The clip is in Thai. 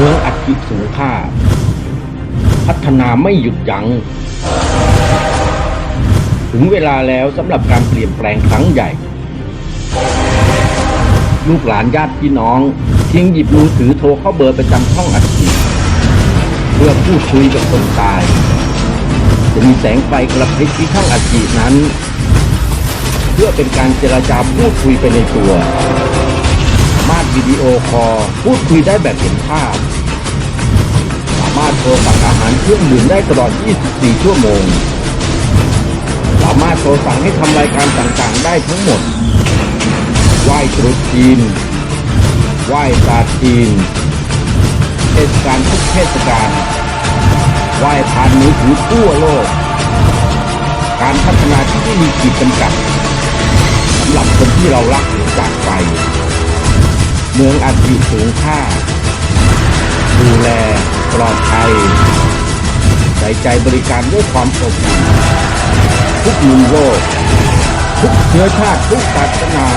มืองอัคคิสูงค่า พัฒนาไม่หยุดยัง้ง ถึงเวลาแล้วสำหรับการเปลี่ยนแปลงครั้งใหญ่ ลูกหลานญาติพี่น้องเพียงหยิบมือถือโทรเข้าเบอร์ประจำช่องอัดฉีดเพื่อพูดคุยกับคนตาย จะมีแสงไฟกระพริบที่ช่องอัดฉีดนั้น เพื่อเป็นการเจราจาพูดคุยไปในตัว วิดีโอคอลพูดคุยได้แบบเห็นภาพ สามารถโทรสั่งอาหารเครื่องดื่มได้ตลอด 24 ชั่วโมง สามารถโทรสั่งให้ทำรายการต่างๆ ได้ทั้งหมด ไหว้ตรุษจีน ไหว้ศาจีน เทศกาลทุกเทศกาล ไหว้ผ่านมือถือทั่วโลก การพัฒนาที่ไม่มีขีดจำกัดสำหรับคนที่เรารักจากไป มืองอันดีสูงค่า ดูแลปลอดภัยใส่ใจบริการด้วยความอบอุ่นทุกมุมโลก ทุกเชื้อชาติทุกศาสนา